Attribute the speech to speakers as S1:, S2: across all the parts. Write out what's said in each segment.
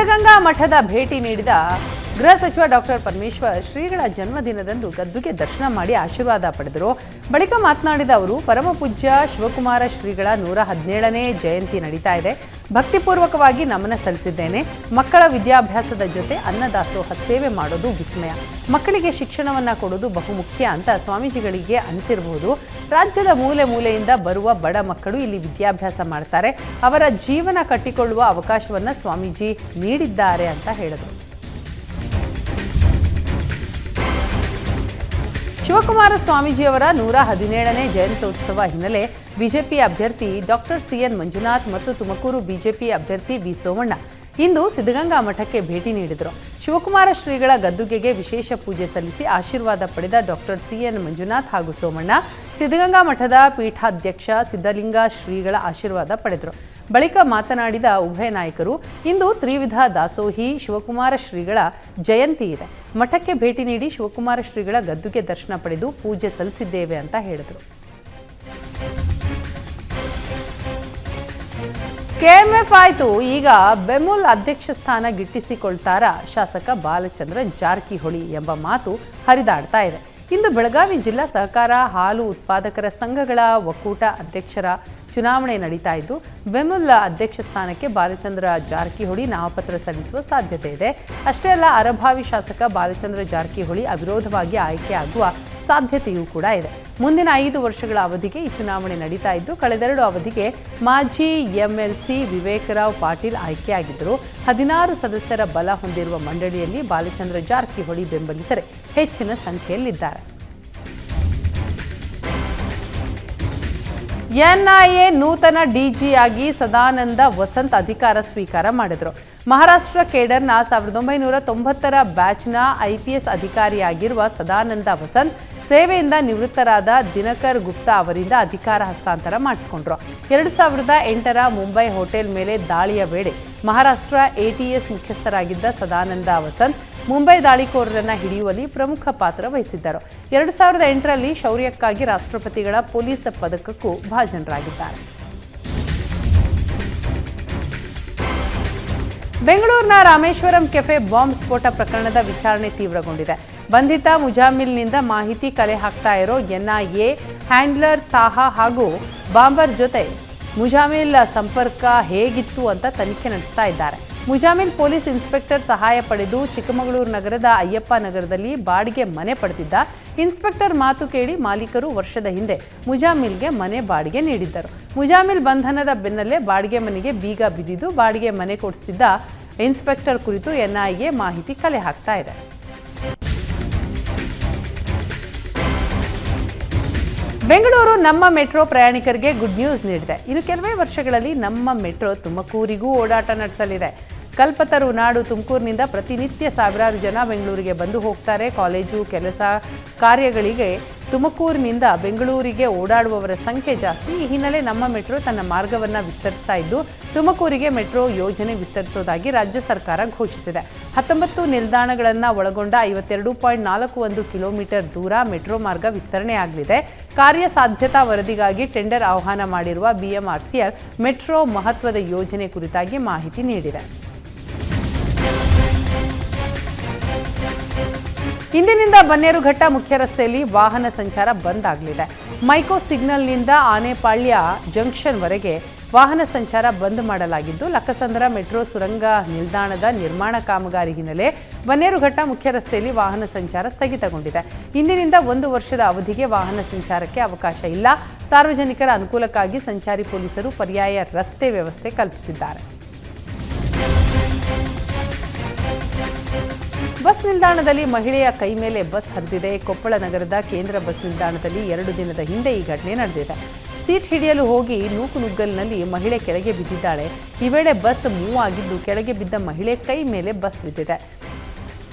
S1: ಸಿದ್ಧಗಂಗಾ ಮಠದ ಭೇಟಿ ನೀಡಿದ ಗೃಹ ಸಚಿವ ಡಾಕ್ಟರ್ ಪರಮೇಶ್ವರ್ ಶ್ರೀಗಳ ಜನ್ಮದಿನದಂದು ಗದ್ದುಗೆ ದರ್ಶನ ಮಾಡಿ ಆಶೀರ್ವಾದ ಪಡೆದರು. ಬಳಿಕ ಮಾತನಾಡಿದ ಅವರು ಪರಮಪೂಜ್ಯ ಶಿವಕುಮಾರ ಶ್ರೀಗಳ ನೂರ ಹದಿನೇಳನೇ ಜಯಂತಿ ನಡೀತಾ ಇದೆ. ಭಕ್ತಿಪೂರ್ವಕವಾಗಿ ನಮನ ಸಲ್ಲಿಸಿದ್ದೇನೆ. ಮಕ್ಕಳ ವಿದ್ಯಾಭ್ಯಾಸದ ಜೊತೆ ಅನ್ನದಾಸೋಹ ಸೇವೆ ಮಾಡೋದು ವಿಸ್ಮಯ. ಮಕ್ಕಳಿಗೆ ಶಿಕ್ಷಣವನ್ನ ಕೊಡೋದು ಬಹುಮುಖ್ಯ ಅಂತ ಸ್ವಾಮೀಜಿಗಳಿಗೆ ಅನಿಸಿರಬಹುದು. ರಾಜ್ಯದ ಮೂಲೆ ಮೂಲೆಯಿಂದ ಬರುವ ಬಡ ಮಕ್ಕಳು ಇಲ್ಲಿ ವಿದ್ಯಾಭ್ಯಾಸ ಮಾಡ್ತಾರೆ. ಅವರ ಜೀವನ ಕಟ್ಟಿಕೊಳ್ಳುವ ಅವಕಾಶವನ್ನು ಸ್ವಾಮೀಜಿ ನೀಡಿದ್ದಾರೆ ಅಂತ ಹೇಳಿದರು. ಶಿವಕುಮಾರ ಸ್ವಾಮೀಜಿಯವರ ನೂರ ಹದಿನೇಳನೇ ಜಯಂತ್ಯೋತ್ಸವ ಹಿನ್ನೆಲೆ ಬಿಜೆಪಿ ಅಭ್ಯರ್ಥಿ ಡಾಕ್ಟರ್ ಸಿಎನ್ ಮಂಜುನಾಥ್ ಮತ್ತು ತುಮಕೂರು ಬಿಜೆಪಿ ಅಭ್ಯರ್ಥಿ ವಿ ಸೋಮಣ್ಣ ಇಂದು ಸಿದ್ಧಗಂಗಾ ಮಠಕ್ಕೆ ಭೇಟಿ ನೀಡಿದರು. ಶಿವಕುಮಾರ ಶ್ರೀಗಳ ಗದ್ದುಗೆಗೆ ವಿಶೇಷ ಪೂಜೆ ಸಲ್ಲಿಸಿ ಆಶೀರ್ವಾದ ಪಡೆದ ಡಾಕ್ಟರ್ ಸಿಎನ್ ಮಂಜುನಾಥ್ ಹಾಗೂ ಸೋಮಣ್ಣ ಸಿದ್ಧಗಂಗಾ ಮಠದ ಪೀಠಾಧ್ಯಕ್ಷ ಸಿದ್ಧಲಿಂಗ ಶ್ರೀಗಳ ಆಶೀರ್ವಾದ ಪಡೆದರು. ಬಳಿಕ ಮಾತನಾಡಿದ ಉಭಯ ನಾಯಕರು, ಇಂದು ತ್ರಿವಿಧ ದಾಸೋಹಿ ಶಿವಕುಮಾರ ಶ್ರೀಗಳ ಜಯಂತಿ ಇದೆ. ಮಠಕ್ಕೆ ಭೇಟಿ ನೀಡಿ ಶಿವಕುಮಾರ ಶ್ರೀಗಳ ಗದ್ದುಗೆ ದರ್ಶನ ಪಡೆದು ಪೂಜೆ ಸಲ್ಲಿಸಿದ್ದೇವೆ ಅಂತ ಹೇಳಿದರು. ಕೆಎಂಎಫ್ ಆಯಿತು. ಈಗ ಬೆಮುಲ್ ಅಧ್ಯಕ್ಷ ಸ್ಥಾನ ಗಿಟ್ಟಿಸಿಕೊಳ್ತಾರ ಶಾಸಕ ಬಾಲಚಂದ್ರ ಜಾರಕಿಹೊಳಿ ಎಂಬ ಮಾತು ಹರಿದಾಡ್ತಾ ಇದೆ. ಇಂದು ಬೆಳಗಾವಿ ಜಿಲ್ಲಾ ಸಹಕಾರ ಹಾಲು ಉತ್ಪಾದಕರ ಸಂಘಗಳ ಒಕ್ಕೂಟ ಅಧ್ಯಕ್ಷರ ಚುನಾವಣೆ ನಡೀತಾ ಇದ್ದು ಬೆಮುಲ್ ಅಧ್ಯಕ್ಷ ಸ್ಥಾನಕ್ಕೆ ಬಾಲಚಂದ್ರ ಜಾರಕಿಹೊಳಿ ನಾಮಪತ್ರ ಸಲ್ಲಿಸುವ ಸಾಧ್ಯತೆ ಇದೆ. ಅಷ್ಟೇ ಅಲ್ಲ ಅರಭಾವಿ ಶಾಸಕ ಬಾಲಚಂದ್ರ ಜಾರಕಿಹೊಳಿ ಅವಿರೋಧವಾಗಿ ಆಯ್ಕೆಯಾಗುವ ಸಾಧ್ಯತೆಯೂ ಕೂಡ ಇದೆ. ಮುಂದಿನ ಐದು ವರ್ಷಗಳ ಅವಧಿಗೆ ಈ ಚುನಾವಣೆ ನಡೀತಾ ಇದ್ದು, ಕಳೆದೆರಡು ಅವಧಿಗೆ ಮಾಜಿ ಎಂಎಲ್ಸಿ ವಿವೇಕರಾವ್ ಪಾಟೀಲ್ ಆಯ್ಕೆಯಾಗಿದ್ದರು. ಹದಿನಾರು ಸದಸ್ಯರ ಬಲ ಹೊಂದಿರುವ ಮಂಡಳಿಯಲ್ಲಿ ಬಾಲಚಂದ್ರ ಜಾರಕಿಹೊಳಿ ಬೆಂಬಲಿತರೆ. ಹೆಚ್ಚಿನ ಸಂಖ್ಯೆಯಲ್ಲಿದ್ದಾರೆ. ಎನ್ಐಎ ನೂತನ ಡಿಜಿಯಾಗಿ ಸದಾನಂದ ವಸಂತ್ ಅಧಿಕಾರ ಸ್ವೀಕಾರ ಮಾಡಿದರು. ಮಹಾರಾಷ್ಟ್ರ ಕೇಡರ್ನ ಸಾವಿರದ ಒಂಬೈನೂರ ತೊಂಬತ್ತರ ಬ್ಯಾಚ್ನ ಐಪಿಎಸ್ ಅಧಿಕಾರಿಯಾಗಿರುವ ಸದಾನಂದ ವಸಂತ್ ಸೇವೆಯಿಂದ ನಿವೃತ್ತರಾದ ದಿನಕರ್ ಗುಪ್ತಾ ಅವರಿಂದ ಅಧಿಕಾರ ಹಸ್ತಾಂತರ ಮಾಡಿಸಿಕೊಂಡ್ರು. ಎರಡು ಸಾವಿರದ ಎಂಟರ ಮುಂಬೈ ಹೋಟೆಲ್ ಮೇಲೆ ದಾಳಿಯ ವೇಳೆ ಮಹಾರಾಷ್ಟ್ರ ಎಟಿಎಸ್ ಮುಖ್ಯಸ್ಥರಾಗಿದ್ದ ಸದಾನಂದ ವಸಂತ್ ಮುಂಬೈ ದಾಳಿಕೋರರನ್ನು ಹಿಡಿಯುವಲ್ಲಿ ಪ್ರಮುಖ ಪಾತ್ರ ವಹಿಸಿದ್ದರು. ಎರಡು ಸಾವಿರದ ಎಂಟರಲ್ಲಿ ಶೌರ್ಯಕ್ಕಾಗಿ ರಾಷ್ಟ್ರಪತಿಗಳ ಪೊಲೀಸ್ ಪದಕಕ್ಕೂ ಭಾಜನರಾಗಿದ್ದಾರೆ. ಬೆಂಗಳೂರಿನ ರಾಮೇಶ್ವರಂ ಕೆಫೆ ಬಾಂಬ್ ಸ್ಫೋಟ ಪ್ರಕರಣದ ವಿಚಾರಣೆ ತೀವ್ರಗೊಂಡಿದೆ. ಬಂಧಿತ ಮುಜಾಮಿಲ್ನಿಂದ ಮಾಹಿತಿ ಕಲೆ ಹಾಕ್ತಾ ಇರೋ ಎನ್ಐಎ ಹ್ಯಾಂಡ್ಲರ್ ತಾಹಾ ಹಾಗೂ ಬಾಂಬರ್ ಜೊತೆ ಮುಜಾಮಿಲ್ ಸಂಪರ್ಕ ಹೇಗಿತ್ತು ಅಂತ ತನಿಖೆ ನಡೆಸ್ತಾ ಇದ್ದಾರೆ. ಮುಜಾಮಿಲ್ ಪೊಲೀಸ್ ಇನ್ಸ್ಪೆಕ್ಟರ್ ಸಹಾಯ ಪಡೆದು ಚಿಕ್ಕಮಗಳೂರು ನಗರದ ಅಯ್ಯಪ್ಪ ನಗರದಲ್ಲಿ ಬಾಡಿಗೆ ಮನೆ ಪಡೆದಿದ್ದ ಇನ್ಸ್ಪೆಕ್ಟರ್ ಮಾತು ಕೇಳಿ ಮಾಲೀಕರು ವರ್ಷದ ಹಿಂದೆ ಮುಜಾಮಿಲ್ಗೆ ಮನೆ ಬಾಡಿಗೆ ನೀಡಿದ್ದರು. ಮುಜಾಮಿಲ್ ಬಂಧನದ ಬೆನ್ನಲ್ಲೇ ಬಾಡಿಗೆ ಮನೆಗೆ ಬೀಗ ಬಿದ್ದಿದ್ದು, ಬಾಡಿಗೆ ಮನೆ ಕೊಡಿಸಿದ್ದ ಇನ್ಸ್ಪೆಕ್ಟರ್ ಕುರಿತು ಎನ್ಐಎ ಮಾಹಿತಿ ಕಲೆ ಹಾಕ್ತಾ ಇದೆ. ಬೆಂಗಳೂರು ನಮ್ಮ ಮೆಟ್ರೋ ಪ್ರಯಾಣಿಕರಿಗೆ ಗುಡ್ ನ್ಯೂಸ್ ನೀಡಿದೆ. ಇನ್ನು ಕೆಲವೇ ವರ್ಷಗಳಲ್ಲಿ ನಮ್ಮ ಮೆಟ್ರೋ ತುಮಕೂರಿಗೂ ಓಡಾಟ ನಡೆಸಲಿದೆ. ಕಲ್ಪತರು ನಾಡು ತುಮಕೂರಿನಿಂದ ಪ್ರತಿನಿತ್ಯ ಸಾವಿರಾರು ಜನ ಬೆಂಗಳೂರಿಗೆ ಬಂದು ಹೋಗ್ತಾರೆ. ಕಾಲೇಜು, ಕೆಲಸ ಕಾರ್ಯಗಳಿಗೆ ತುಮಕೂರಿನಿಂದ ಬೆಂಗಳೂರಿಗೆ ಓಡಾಡುವವರ ಸಂಖ್ಯೆ ಜಾಸ್ತಿ. ಈ ಹಿನ್ನೆಲೆ ನಮ್ಮ ಮೆಟ್ರೋ ತನ್ನ ಮಾರ್ಗವನ್ನು ವಿಸ್ತರಿಸ್ತಾ ಇದ್ದು, ತುಮಕೂರಿಗೆ ಮೆಟ್ರೋ ಯೋಜನೆ ವಿಸ್ತರಿಸೋದಾಗಿ ರಾಜ್ಯ ಸರ್ಕಾರ ಘೋಷಿಸಿದೆ. ಹತ್ತೊಂಬತ್ತು ನಿಲ್ದಾಣಗಳನ್ನು ಒಳಗೊಂಡ ಐವತ್ತೆರಡು ಪಾಯಿಂಟ್ ನಾಲ್ಕು ಒಂದು ಕಿಲೋಮೀಟರ್ ದೂರ ಮೆಟ್ರೋ ಮಾರ್ಗ ವಿಸ್ತರಣೆಯಾಗಲಿದೆ ಕಾರ್ಯಸಾಧ್ಯತಾ ವರದಿಗಾಗಿ ಟೆಂಡರ್ ಆಹ್ವಾನ ಮಾಡಿರುವ ಬಿಎಂಆರ್ಸಿಎಲ್ ಮೆಟ್ರೋ ಮಹತ್ವದ ಯೋಜನೆ ಕುರಿತಾಗಿ ಮಾಹಿತಿ ನೀಡಿದೆ. ಇಂದಿನಿಂದ ಬನ್ನೇರುಘಟ್ಟ ಮುಖ್ಯ ರಸ್ತೆಯಲ್ಲಿ ವಾಹನ ಸಂಚಾರ ಬಂದ್ ಆಗಲಿದೆ. ಮೈಕೋ ಸಿಗ್ನಲ್ನಿಂದ ಆನೆಪಾಳ್ಯ ಜಂಕ್ಷನ್ವರೆಗೆ ವಾಹನ ಸಂಚಾರ ಬಂದ್ ಮಾಡಲಾಗಿದ್ದು, ಲಕ್ಕಸಂದ್ರ ಮೆಟ್ರೋ ಸುರಂಗ ನಿಲ್ದಾಣದ ನಿರ್ಮಾಣ ಕಾಮಗಾರಿ ಹಿನ್ನೆಲೆ ಬನ್ನೇರುಘಟ್ಟ ಮುಖ್ಯ ರಸ್ತೆಯಲ್ಲಿ ವಾಹನ ಸಂಚಾರ ಸ್ಥಗಿತಗೊಂಡಿದೆ. ಇಂದಿನಿಂದ ಒಂದು ವರ್ಷದ ಅವಧಿಗೆ ವಾಹನ ಸಂಚಾರಕ್ಕೆ ಅವಕಾಶ ಇಲ್ಲ. ಸಾರ್ವಜನಿಕರ ಅನುಕೂಲಕ್ಕಾಗಿ ಸಂಚಾರಿ ಪೊಲೀಸರು ಪರ್ಯಾಯ ರಸ್ತೆ ವ್ಯವಸ್ಥೆ ಕಲ್ಪಿಸಿದ್ದಾರೆ. ಬಸ್ ನಿಲ್ದಾಣದಲ್ಲಿ ಮಹಿಳೆಯ ಕೈ ಮೇಲೆ ಬಸ್ ಹರಿದಿದೆ. ಕೊಪ್ಪಳ ನಗರದ ಕೇಂದ್ರ ಬಸ್ ನಿಲ್ದಾಣದಲ್ಲಿ ಎರಡು ದಿನದ ಹಿಂದೆ ಈ ಘಟನೆ ನಡೆದಿದೆ. ಸೀಟ್ ಹಿಡಿಯಲು ಹೋಗಿ ನೂಕುನುಗ್ಗಲಿನಲ್ಲಿ ಮಹಿಳೆ ಕೆಳಗೆ ಬಿದ್ದಿದ್ದಾಳೆ. ಈ ವೇಳೆ ಬಸ್ ಮೂವ್ ಆಗಿದ್ದು ಕೆಳಗೆ ಬಿದ್ದ ಮಹಿಳೆ ಕೈ ಮೇಲೆ ಬಸ್ ಬಿದ್ದಿದೆ.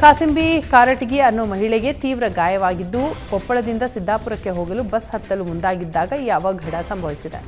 S1: ಕಾಸಿಂಬಿ, ಕಾರಟಗಿ ಅನ್ನೋ ಮಹಿಳೆಗೆ ತೀವ್ರ ಗಾಯವಾಗಿದ್ದು ಕೊಪ್ಪಳದಿಂದ ಸಿದ್ದಾಪುರಕ್ಕೆ ಹೋಗಲು ಬಸ್ ಹತ್ತಲು ಮುಂದಾಗಿದ್ದಾಗ ಈ ಅವಘಡ ಸಂಭವಿಸಿದೆ.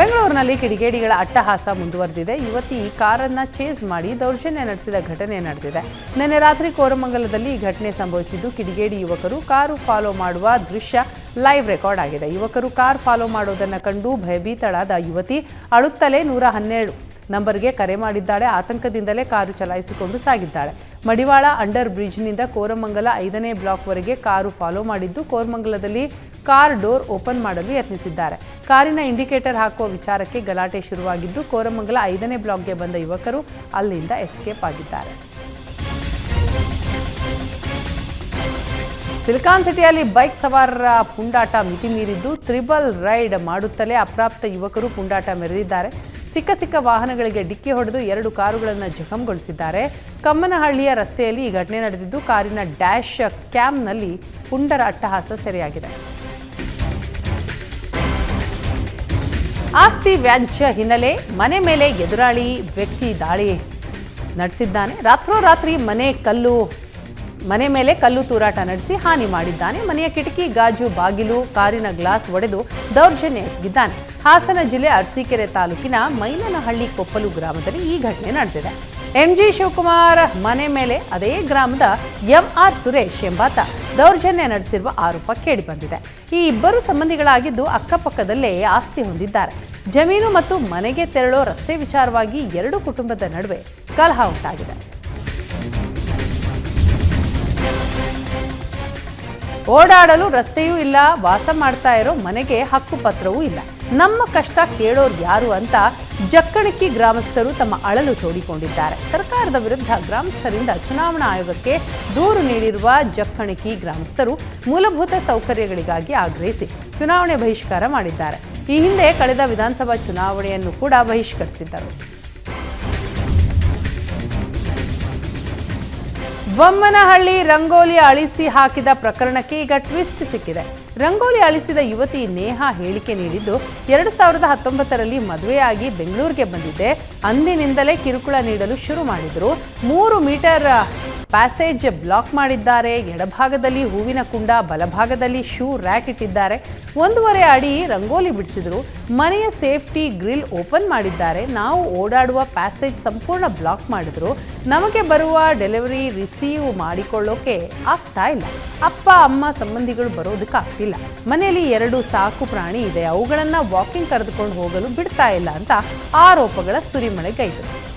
S1: ಬೆಂಗಳೂರಿನಲ್ಲಿ ಕಿಡಿಗೇಡಿಗಳ ಅಟ್ಟಹಾಸ ಮುಂದುವರೆದಿದೆ. ಯುವತಿ ಕಾರನ್ನ ಚೇಸ್ ಮಾಡಿ ದೌರ್ಜನ್ಯ ನಡೆಸಿದ ಘಟನೆ ನಡೆದಿದೆ. ನಿನ್ನೆ ರಾತ್ರಿ ಕೋರಮಂಗಲದಲ್ಲಿ ಈ ಘಟನೆ ಸಂಭವಿಸಿದ್ದು, ಕಿಡಿಗೇಡಿ ಯುವಕರು ಕಾರು ಫಾಲೋ ಮಾಡುವ ದೃಶ್ಯ ಲೈವ್ ರೆಕಾರ್ಡ್ ಆಗಿದೆ. ಯುವಕರು ಕಾರ್ ಫಾಲೋ ಮಾಡೋದನ್ನು ಕಂಡು ಭಯಭೀತಳಾದ ಯುವತಿ ಅಳುತ್ತಲೇ ನೂರ ಹನ್ನೆರಡು ನಂಬರ್ಗೆ ಕರೆ ಮಾಡಿದ್ದಾಳೆ. ಆತಂಕದಿಂದಲೇ ಕಾರು ಚಲಾಯಿಸಿಕೊಂಡು ಸಾಗಿದ್ದಾಳೆ. ಮಡಿವಾಳ ಅಂಡರ್ ಬ್ರಿಡ್ಜ್ನಿಂದ ಕೋರಮಂಗಲ ಐದನೇ ಬ್ಲಾಕ್ವರೆಗೆ ಕಾರು ಫಾಲೋ ಮಾಡಿದ್ದು, ಕೋರಮಂಗಲದಲ್ಲಿ ಕಾರ್ ಡೋರ್ ಓಪನ್ ಮಾಡಲು ಯತ್ನಿಸಿದ್ದಾರೆ. ಕಾರಿನ ಇಂಡಿಕೇಟರ್ ಹಾಕುವ ವಿಚಾರಕ್ಕೆ ಗಲಾಟೆ ಶುರುವಾಗಿದ್ದು, ಕೋರಮಂಗಲ ಐದನೇ ಬ್ಲಾಕ್ಗೆ ಬಂದ ಯುವಕರು ಅಲ್ಲಿಂದ ಎಸ್ಕೇಪ್ ಆಗಿದ್ದಾರೆ. ಸಿಲಿಕಾನ್ ಸಿಟಿಯಲ್ಲಿ ಬೈಕ್ ಸವಾರರ ಪುಂಡಾಟ ಮಿತಿ ಮೀರಿದ್ದು ತ್ರಿಬಲ್ ರೈಡ್ ಮಾಡುತ್ತಲೇ ಅಪ್ರಾಪ್ತ ಯುವಕರು ಪುಂಡಾಟ ಮೆರೆದಿದ್ದಾರೆ. ಸಿಕ್ಕ ಸಿಕ್ಕ ವಾಹನಗಳಿಗೆ ಡಿಕ್ಕಿ ಹೊಡೆದು ಎರಡು ಕಾರುಗಳನ್ನು ಜಖಂಗೊಳಿಸಿದ್ದಾರೆ. ಕಮ್ಮನಹಳ್ಳಿಯ ರಸ್ತೆಯಲ್ಲಿ ಈ ಘಟನೆ ನಡೆದಿದ್ದು, ಕಾರಿನ ಡ್ಯಾಶ್ ಕ್ಯಾಮ್ನಲ್ಲಿ ಪುಂಡರ ಅಟ್ಟಹಾಸ ಸೆರೆಯಾಗಿದೆ. ಆಸ್ತಿ ವ್ಯಾಜ್ಯ ಹಿನ್ನೆಲೆ, ಮನೆ ಮೇಲೆ ಎದುರಾಳಿ ವ್ಯಕ್ತಿ ದಾಳಿ ನಡೆಸಿದ್ದಾನೆ. ರಾತ್ರೋರಾತ್ರಿ ಮನೆ ಕಲ್ಲು ಮನೆ ಮೇಲೆ ಕಲ್ಲು ತೂರಾಟ ನಡೆಸಿ ಹಾನಿ ಮಾಡಿದ್ದಾನೆ. ಮನೆಯ ಕಿಟಕಿ, ಗಾಜು, ಬಾಗಿಲು, ಕಾರಿನ ಗ್ಲಾಸ್ ಒಡೆದು ದೌರ್ಜನ್ಯ ಎಸಗಿದ್ದಾನೆ. ಹಾಸನ ಜಿಲ್ಲೆ ಅರಸೀಕೆರೆ ತಾಲೂಕಿನ ಮೈಲನಹಳ್ಳಿ ಕೊಪ್ಪಲು ಗ್ರಾಮದಲ್ಲಿ ಈ ಘಟನೆ ನಡೆದಿದೆ. ಎಂಜಿ ಶಿವಕುಮಾರ್ ಮನೆ ಮೇಲೆ ಅದೇ ಗ್ರಾಮದ ಎಂಆರ್ ಸುರೇಶ್ ಎಂಬಾತ ದೌರ್ಜನ್ಯ ನಡೆಸಿರುವ ಆರೋಪ ಕೇಳಿಬಂದಿದೆ. ಈ ಇಬ್ಬರು ಸಂಬಂಧಿಗಳಾಗಿದ್ದು ಅಕ್ಕಪಕ್ಕದಲ್ಲೇ ಆಸ್ತಿ ಹೊಂದಿದ್ದಾರೆ. ಜಮೀನು ಮತ್ತು ಮನೆಗೆ ತೆರಳೋ ರಸ್ತೆ ವಿಚಾರವಾಗಿ ಎರಡು ಕುಟುಂಬದ ನಡುವೆ ಕಲಹ ಉಂಟಾಗಿದೆ. ಓಡಾಡಲು ರಸ್ತೆಯೂ ಇಲ್ಲ, ವಾಸ ಮಾಡ್ತಾ ಇರೋ ಮನೆಗೆ ಹಕ್ಕುಪತ್ರವೂ ಇಲ್ಲ. ನಮ್ಮ ಕಷ್ಟ ಕೇಳೋರು ಯಾರು ಅಂತ ಜಕ್ಕಣಿಕಿ ಗ್ರಾಮಸ್ಥರು ತಮ್ಮ ಅಳಲು ತೋಡಿಕೊಂಡಿದ್ದಾರೆ. ಸರ್ಕಾರದ ವಿರುದ್ಧ ಗ್ರಾಮಸ್ಥರಿಂದ ಚುನಾವಣಾ ಆಯೋಗಕ್ಕೆ ದೂರು ನೀಡಿರುವ ಜಕ್ಕಣಕಿ ಗ್ರಾಮಸ್ಥರು ಮೂಲಭೂತ ಸೌಕರ್ಯಗಳಿಗಾಗಿ ಆಗ್ರಹಿಸಿ ಚುನಾವಣೆ ಬಹಿಷ್ಕಾರ ಮಾಡಿದ್ದಾರೆ. ಈ ಹಿಂದೆ ಕಳೆದ ವಿಧಾನಸಭಾ ಚುನಾವಣೆಯನ್ನು ಕೂಡ ಬಹಿಷ್ಕರಿಸಿದ್ದರು. ಬೊಮ್ಮನಹಳ್ಳಿ ರಂಗೋಲಿ ಅಳಿಸಿ ಹಾಕಿದ ಪ್ರಕರಣಕ್ಕೆ ಈಗ ಟ್ವಿಸ್ಟ್ ಸಿಕ್ಕಿದೆ. ರಂಗೋಲಿ ಅಳಿಸಿದ ಯುವತಿ ನೇಹಾ ಹೇಳಿಕೆ ನೀಡಿದ್ದು, ಎರಡು ಸಾವಿರದ ಹತ್ತೊಂಬತ್ತರಲ್ಲಿ ಮದುವೆಯಾಗಿ ಬೆಂಗಳೂರಿಗೆ ಬಂದಿದ್ದೆ. ಅಂದಿನಿಂದಲೇ ಕಿರುಕುಳ ನೀಡಲು ಶುರು ಮಾಡಿದರು. ಮೂರು ಮೀಟರ್ ಪ್ಯಾಸೇಜ್ ಬ್ಲಾಕ್ ಮಾಡಿದ್ದಾರೆ. ಎಡಭಾಗದಲ್ಲಿ ಹೂವಿನ ಕುಂಡ, ಬಲಭಾಗದಲ್ಲಿ ಶೂ ರ್ಯಾಕ್ ಇಟ್ಟಿದ್ದಾರೆ. ಒಂದೂವರೆ ಅಡಿ ರಂಗೋಲಿ ಬಿಡಿಸಿದ್ರು. ಮನೆಯ ಸೇಫ್ಟಿ ಗ್ರಿಲ್ ಓಪನ್ ಮಾಡಿದ್ದಾರೆ. ನಾವು ಓಡಾಡುವ ಪ್ಯಾಸೇಜ್ ಸಂಪೂರ್ಣ ಬ್ಲಾಕ್ ಮಾಡಿದ್ರು. ನಮಗೆ ಬರುವ ಡೆಲಿವರಿ ರಿಸೀವ್ ಮಾಡಿಕೊಳ್ಳೋಕೆ ಆಗ್ತಾ ಇಲ್ಲ. ಅಪ್ಪ, ಅಮ್ಮ, ಸಂಬಂಧಿಗಳು ಬರೋದಕ್ಕೆ ಆಗ್ತಿಲ್ಲ. ಮನೆಯಲ್ಲಿ ಎರಡು ಸಾಕು ಪ್ರಾಣಿ ಇದೆ. ಅವುಗಳನ್ನು ವಾಕಿಂಗ್ ಕರೆದುಕೊಂಡು ಹೋಗಲು ಬಿಡ್ತಾ ಇಲ್ಲ ಅಂತ ಆರೋಪಗಳ ಸುರಿಮಳೆಗೈತು.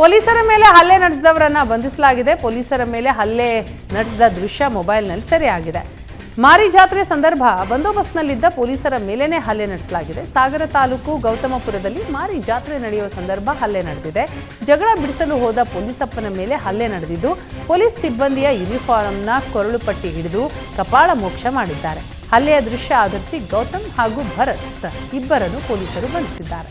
S1: ಪೊಲೀಸರ ಮೇಲೆ ಹಲ್ಲೆ ನಡೆಸಿದವರನ್ನ ಬಂಧಿಸಲಾಗಿದೆ. ಪೊಲೀಸರ ಮೇಲೆ ಹಲ್ಲೆ ನಡೆಸಿದ ದೃಶ್ಯ ಮೊಬೈಲ್ನಲ್ಲಿ ಸೆರೆಯಾಗಿದೆ. ಮಾರಿ ಜಾತ್ರೆ ಸಂದರ್ಭ ಬಂದೋಬಸ್ತ್ನಲ್ಲಿದ್ದ ಪೊಲೀಸರ ಮೇಲೇನೆ ಹಲ್ಲೆ ನಡೆಸಲಾಗಿದೆ. ಸಾಗರ ತಾಲೂಕು ಗೌತಮಪುರದಲ್ಲಿ ಮಾರಿ ಜಾತ್ರೆ ನಡೆಯುವ ಸಂದರ್ಭ ಹಲ್ಲೆ ನಡೆದಿದೆ. ಜಗಳ ಬಿಡಿಸಲು ಹೋದ ಪೊಲೀಸಪ್ಪನ ಮೇಲೆ ಹಲ್ಲೆ ನಡೆದಿದ್ದು, ಪೊಲೀಸ್ ಸಿಬ್ಬಂದಿಯ ಯೂನಿಫಾರಂನ ಕೊರಳು ಪಟ್ಟಿ ಹಿಡಿದು ಕಪಾಳ ಮೋಕ್ಷ ಮಾಡಿದ್ದಾರೆ. ಹಲ್ಲೆಯ ದೃಶ್ಯ ಆಧರಿಸಿ ಗೌತಮ್ ಹಾಗೂ ಭರತ್ ಇಬ್ಬರನ್ನು ಪೊಲೀಸರು ಬಂಧಿಸಿದ್ದಾರೆ.